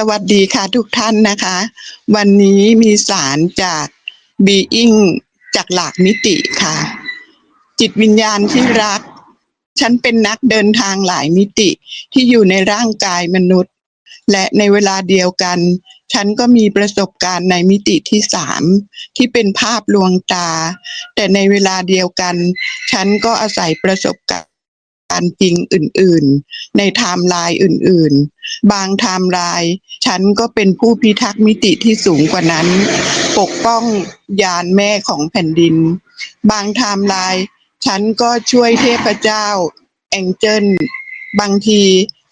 สวัสดีค่ะทุกท่านนะคะ วันนี้มีสารจาก Being จากหลากมิติค่ะ จิตวิญญาณที่รัก ฉันเป็นนักเดินทางหลายมิติที่อยู่ในร่างกายมนุษย์ และในเวลาเดียวกัน ฉันก็มีประสบการณ์ในมิติที่สามที่เป็นภาพลวงตา แต่ในเวลาเดียวกัน ฉันก็อาศัยประสบการณ์ จริงอื่นๆ ในไทม์ไลน์อื่นๆ บางไทม์ไลน์ฉันก็เป็นผู้พิทักษ์มิติที่สูงกว่านั้น ปกป้องยานแม่ของแผ่นดิน บางไทม์ไลน์ฉันก็ช่วยเทพเจ้า แองเจิลบางที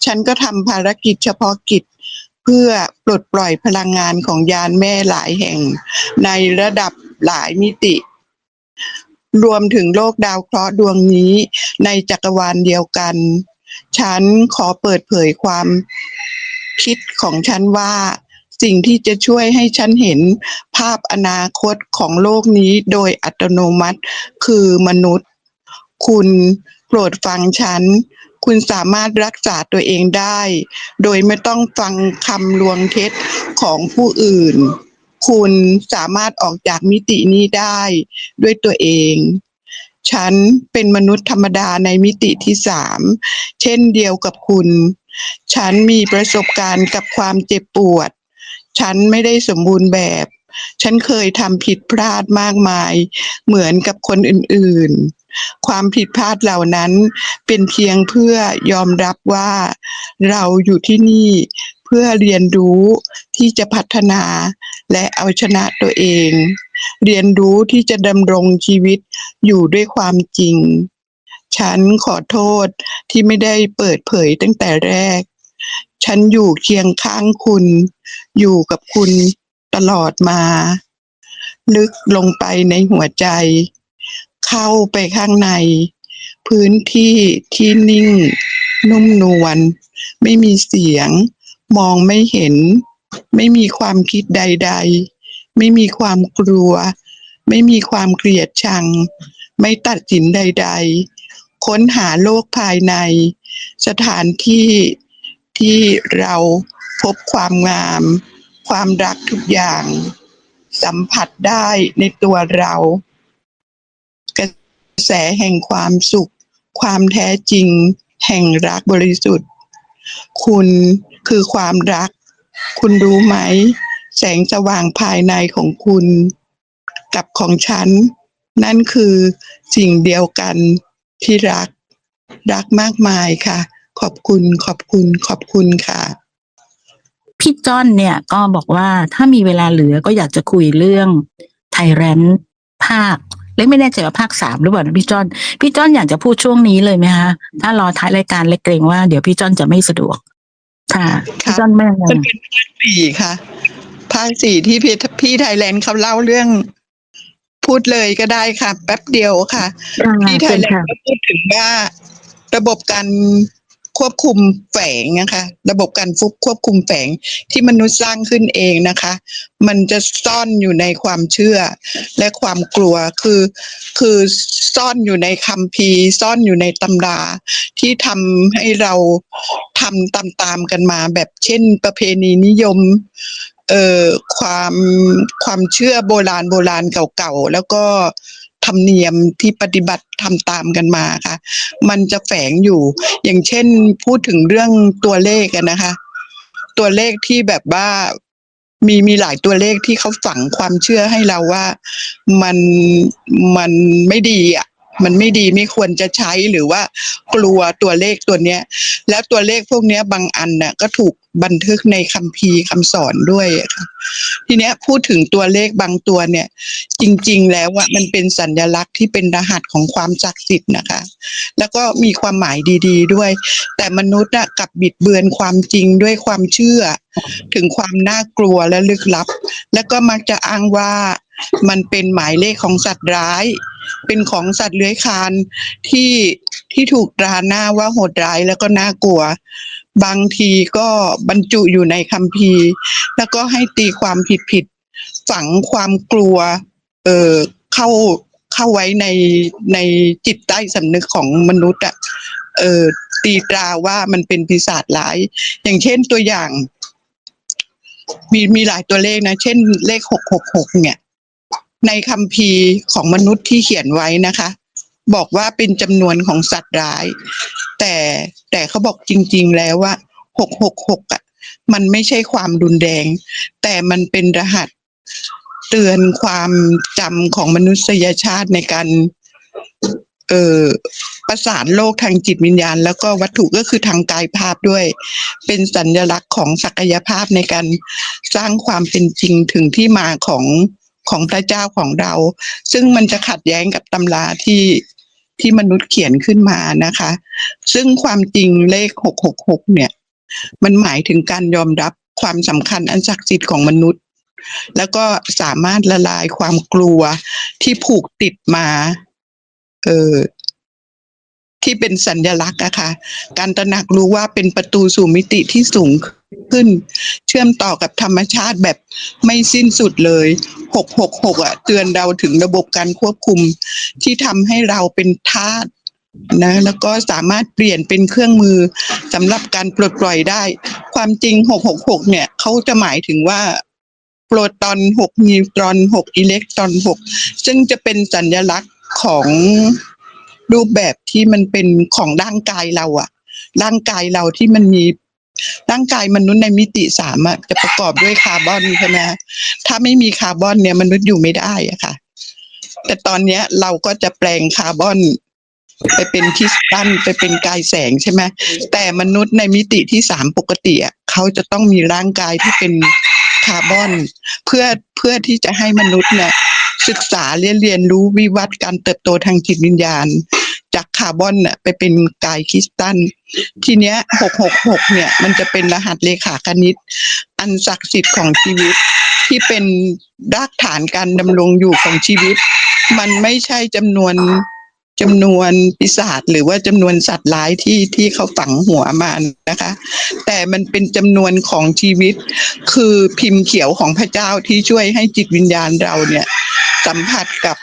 ฉันก็ทำภารกิจเฉพาะกิจ เพื่อปลดปล่อยพลังงานของยานแม่หลายแห่ง ในระดับหลายมิติ รวมถึงโลกดาวเคราะห์ดวงนี้ในจักรวาลเดียวกัน ฉันขอเปิดเผยความคิดของฉันว่า สิ่งที่จะช่วยให้ฉันเห็นภาพอนาคตของโลกนี้โดยอัตโนมัติคือมนุษย์ คุณโปรดฟังฉัน คุณสามารถรักษาตัวเองได้ โดยไม่ต้องฟังคำลวงเท็จของผู้อื่น คุณสามารถออกจากมิตินี้ได้ด้วยตัวเอง ฉันเป็นมนุษย์ธรรมดาในมิติที่สาม เช่นเดียวกับคุณ ฉันมีประสบการณ์กับความเจ็บปวด ฉันไม่ได้สมบูรณ์แบบ ฉันเคยทำผิดพลาดมากมาย เหมือนกับคนอื่นๆความผิดพลาดเหล่านั้นเป็นเพียงเพื่อยอมรับว่าเราอยู่ที่นี่เพื่อเรียนรู้ที่จะพัฒนา และเอาชนะตัวเอง เรียนรู้ที่จะดำรงชีวิตอยู่ด้วยความจริง ฉันขอโทษที่ไม่ได้เปิดเผยตั้งแต่แรก ฉันอยู่เคียงข้างคุณ อยู่กับคุณตลอดมา ลึกลงไปในหัวใจ เข้าไปข้างใน พื้นที่ที่นิ่ง นุ่มนวลไม่มีเสียง มองไม่เห็น ไม่มีความคิดใด ๆ ไม่มีความกลัว ไม่มีความเกลียดชัง ไม่ตัดสินใด ๆ ค้นหาโลกภายใน สถานที่ที่เราพบความงาม ความรักทุกอย่าง สัมผัสได้ในตัวเรา กระแสแห่งความสุข ความแท้จริง แห่งรักบริสุทธิ์ คุณคือความรัก คุณรู้ไหม แสงสว่างภายในของคุณ กับของฉัน นั่นคือสิ่งเดียวกันที่รัก รักมากมายค่ะ ขอบคุณขอบคุณขอบคุณค่ะพี่จ้อนเนี่ยก็บอกว่าถ้ามีเวลาเหลือก็อยากจะคุยเรื่องไทยแรนภาคเล็กไม่แน่ใจว่าภาคสามหรือเปล่านะพี่จ้อนพี่จ้อนอยากจะพูดช่วงนี้เลยไหมคะถ้ารอท้ายรายการเล็กเกรงว่าเดี๋ยวพี่จ้อนจะไม่สะดวก ค่ะครับพี่จ้อนแม่งมันเป็นภาคสี่ค่ะ ภาคสี่ที่พี่พี่ไทยแลนด์เขาเล่าเรื่อง พูดเลยก็ได้ค่ะ แป๊บเดียวค่ะที่ไทยแลนด์ก็พูดถึงว่าระบบการ ควบคุมแฝงนะคะ ระบบการฟุบควบคุมแฝงที่มนุษย์สร้างขึ้นเองนะคะ มันจะซ่อนอยู่ในความเชื่อและความกลัวคือ คือซ่อนอยู่ในคัมภีซ่อนอยู่ในตำราที่ทำให้เราทำตามๆกันมาแบบเช่นประเพณีนิยมเอ่อความความเชื่อโบราณโบราณเก่าๆ แล้วก็ ธรรมเนียมที่ปฏิบัติทำตามกันมาค่ะ มันจะแฝงอยู่ อย่างเช่นพูดถึงเรื่องตัวเลขอะนะคะ ตัวเลขที่แบบว่ามีมีหลายตัวเลขที่เขาฝังความเชื่อให้เราว่ามันมันไม่ดีอะมันไม่ดีไม่ควรจะใช้หรือว่ากลัวตัวเลขตัวเนี้ย แล้วตัวเลขพวกเนี้ยบางอันน่ะก็ถูก บันทึกในคัมภีร์คำสอนด้วยค่ะทีเนี้ยพูดถึงตัวเลขบางตัวเนี่ย จริง ๆ แล้วว่ามันเป็นสัญลักษณ์ที่เป็นรหัสของความศักดิ์สิทธิ์นะคะ แล้วก็มีความหมายดี ๆ ด้วย แต่มนุษย์อะกลับบิดเบือนความจริงด้วยความเชื่อ ถึงความน่ากลัวและลึกลับ แล้วก็มักจะอ้างว่ามันเป็นหมายเลขของสัตว์ร้าย เป็นของสัตว์เลื้อยคลานที่ ที่ถูกตราหน้าว่าโหดร้ายแล้วก็น่ากลัว บางทีก็บรรจุอยู่ในคัมภีร์ แล้วก็ให้ตีความผิดๆฝังความกลัว เอ่อเข้าเข้าไว้ในในจิตใต้สำนึกของมนุษย์อะเอ่อตีตราว่ามันเป็นปีศาจร้าย อย่างเช่นตัวอย่าง มีมีหลายตัวเลขนะ เช่นเลขหกหกหกเนี่ย ในคัมภีร์ของมนุษย์ที่เขียนไว้นะคะ บอกว่าเป็นจำนวนของสัตว์ร้าย แต่แต่เขาบอกจริง ๆ แล้วว่าหกหกหกอะ มันไม่ใช่ความรุนแรง แต่มันเป็นรหัสเตือนความจำของมนุษยชาติในการเอ่อประสานโลกทางจิตวิญญาณ แล้วก็วัตถุก็คือทางกายภาพด้วย เป็นสัญลักษณ์ของศักยภาพในการสร้างความเป็นจริงถึงที่มาของของพระเจ้าของเรา ซึ่งมันจะขัดแย้งกับตำราที่ ที่มนุษย์เขียนขึ้นมานะคะ ซึ่งความจริงเลขหกหกหกเนี่ย มันหมายถึงการยอมรับความสำคัญอันศักดิ์สิทธิ์ของมนุษย์ แล้วก็สามารถละลายความกลัวที่ผูกติดมา เออที่เป็นสัญลักษณ์อะคะ การตระหนักรู้ว่าเป็นประตูสู่มิติที่สูง ขึ้น เชื่อมต่อกับธรรมชาติแบบไม่สิ้นสุดเลยหกหกหกอะเตือนเราถึงระบบการควบคุมที่ทำให้เราเป็นทาสนะแล้วก็สามารถเปลี่ยนเป็นเครื่องมือสำหรับการปลดปล่อยได้ ความจริงหกหกหกเนี่ยเขาจะหมายถึงว่าโปรตอนหกนิวตรอนหกอิเล็กตรอนหกซึ่งจะเป็นสัญลักษณ์ของรูปแบบที่มันเป็นของร่างกายเราอะร่างกายเราที่มันมี ร่างกายมนุษย์ในมิติสามอะจะประกอบด้วยคาร์บอนใช่ไหมถ้าไม่มีคาร์บอนเนี่ยมนุษย์อยู่ไม่ได้อะค่ะ แต่ตอนเนี้ยเราก็จะแปลงคาร์บอนไปเป็นคริสตัลไปเป็นกายแสงใช่ไหมแต่มนุษย์ในมิติที่สามปกติอะเขาจะต้องมีร่างกายที่เป็นคาร์บอน เพื่อเพื่อที่จะให้มนุษย์เนี่ยศึกษาเรียนเรียนรู้วิวัฒน์การเติบโตทางจิตวิญญาณ จากคาร์บอนน่ะไปเป็นกายคริสตัลทีเนี้ยหกหกหกเนี่ย มันจะเป็นรหัสเลขาคณิต อันศักดิ์สิทธิ์ของชีวิต ที่เป็นรากฐานการดำรงอยู่ของชีวิต มันไม่ใช่จำนวนจำนวนปีศาจหรือว่าจำนวนสัตว์ร้ายที่ที่เขาฝังหัวมานะคะ แต่มันเป็นจำนวนของชีวิต คือพิมพ์เขียวของพระเจ้าที่ช่วยให้จิตวิญญาณเราเนี่ย สัมผัสกับ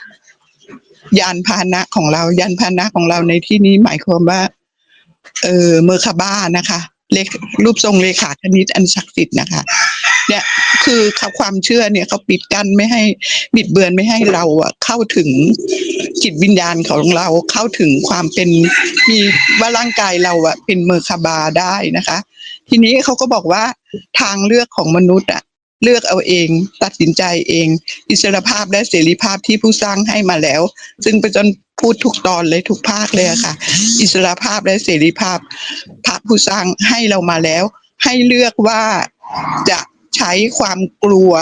ยานพาหนะของเรา ยานพาหนะของเราในที่นี้หมายความว่า เออเมอร์คาบ้านะคะเลขรูปทรงเลขาคณิตอันศักดิ์สิทธิ์นะคะ เนี่ยคือเขาความเชื่อเนี่ยเขาปิดกั้นไม่ให้บิดเบือนไม่ให้เราอะเข้าถึงจิตวิญญาณของเราเข้าถึงความเป็นมีว่าร่างกายเราอะเป็นเมอร์คาบาได้นะคะ ทีนี้เขาก็บอกว่าทางเลือกของมนุษย์อะ เลือกเอาเอง ตัดสินใจเอง อิสรภาพและเสรีภาพที่ผู้สร้างให้มาแล้ว ซึ่งเป็นจนพูดทุกตอนเลยทุกภาคเลยค่ะ อิสรภาพและเสรีภาพพระผู้สร้างให้เรามาแล้ว ให้เลือกว่าจะใช้ความกลัว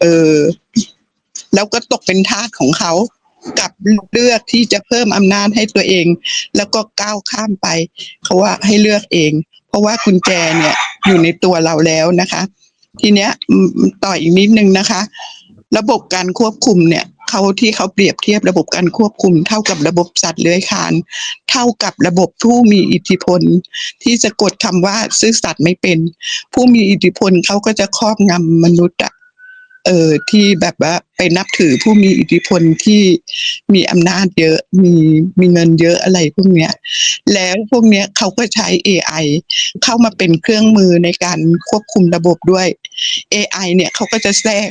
เออแล้วก็ตกเป็นทาสของเขากับเลือกที่จะเพิ่มอำนาจให้ตัวเอง แล้วก็ก้าวข้ามไปเขาว่าให้เลือกเอง เพราะว่ากุญแจเนี่ยอยู่ในตัวเราแล้วนะคะ ทีเนี้ยต่ออีกนิดนึงนะคะ ระบบการควบคุมเนี่ยเขาที่เขาเปรียบเทียบระบบการควบคุม เท่ากับระบบสัตว์เลื้อยคลาน เท่ากับระบบผู้มีอิทธิพล ที่จะกดคำว่าซื่อสัตย์ไม่เป็น ผู้มีอิทธิพลเขาก็จะครอบงำมนุษย์อะ เออที่แบบว่าไปนับถือผู้มีอิทธิพลที่มีอำนาจเยอะมีมีเงินเยอะอะไรพวกเนี้ย แล้วพวกเนี้ยเขาก็ใช้ AI เข้ามาเป็นเครื่องมือในการควบคุมระบบด้วย AI เนี่ยเขาก็จะแทรก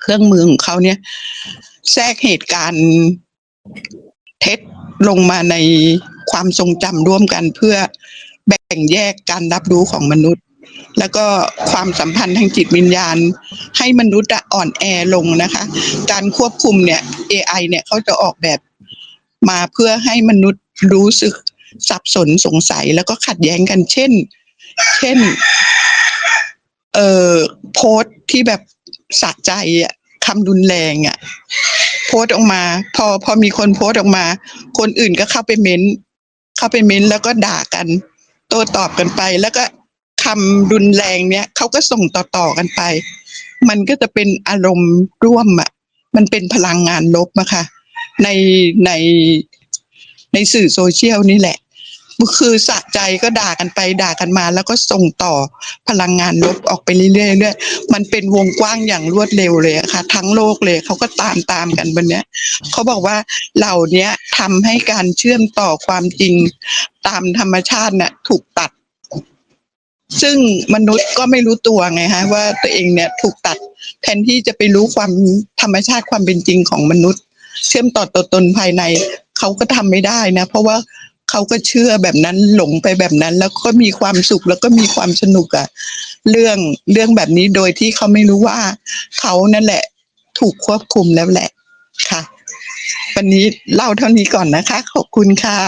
เครื่องมือของเขาเนี่ย แทรกเหตุการณ์เท็จลงมาในความทรงจำร่วมกันเพื่อแบ่งแยกการรับรู้ของมนุษย์ แล้วก็ความสัมพันธ์ทางจิตวิญญาณ ให้มนุษย์อ่อนแอลงนะคะ การควบคุมเนี่ย AI เนี่ยเขาจะออกแบบมาเพื่อให้มนุษย์รู้สึกสับสนสงสัยแล้วก็ขัดแย้งกัน เช่น เช่น เอ่อโพสที่แบบสะใจอะคำรุนแรงอะ โพสออกมา พอพอมีคนโพสออกมา คนอื่นก็เข้าไปเม้น เข้าไปเม้นแล้วก็ด่ากัน โต้ตอบกันไปแล้วก็ คำรุนแรงเนี้ยเขาก็ส่งต่อๆกันไป มันก็จะเป็นอารมณ์ร่วมอะมันเป็นพลังงานลบอะค่ะ ในในในสื่อโซเชียลนี่แหละคือสะใจก็ด่ากันไปด่ากันมา แล้วก็ส่งต่อพลังงานลบออกไปเรื่อยๆเรื่อยมันเป็นวงกว้างอย่างรวดเร็วเลยะค่ะ ทั้งโลกเลยเขาก็ตามตามกันบนเนี้ยเขาบอกว่าเหล่านี้ทำให้การเชื่อมต่อความจริงตามธรรมชาติน่ะถูกตัด ซึ่งมนุษย์ก็ไม่รู้ตัวไงฮะว่าตัวเองเนี่ยถูกตัดแทนที่จะไปรู้ความธรรมชาติความเป็นจริงของมนุษย์ เชื่อมต่อตัวตนภายในเขาก็ทำไม่ได้นะ เพราะว่าเขาก็เชื่อแบบนั้นหลงไปแบบนั้น แล้วก็มีความสุขแล้วก็มีความสนุกอะเรื่องเรื่องแบบนี้โดยที่เขาไม่รู้ว่าเขานั่นแหละถูกควบคุมแล้วแหละค่ะ วันนี้เล่าเท่านี้ก่อนนะคะ ขอบคุณค่ะ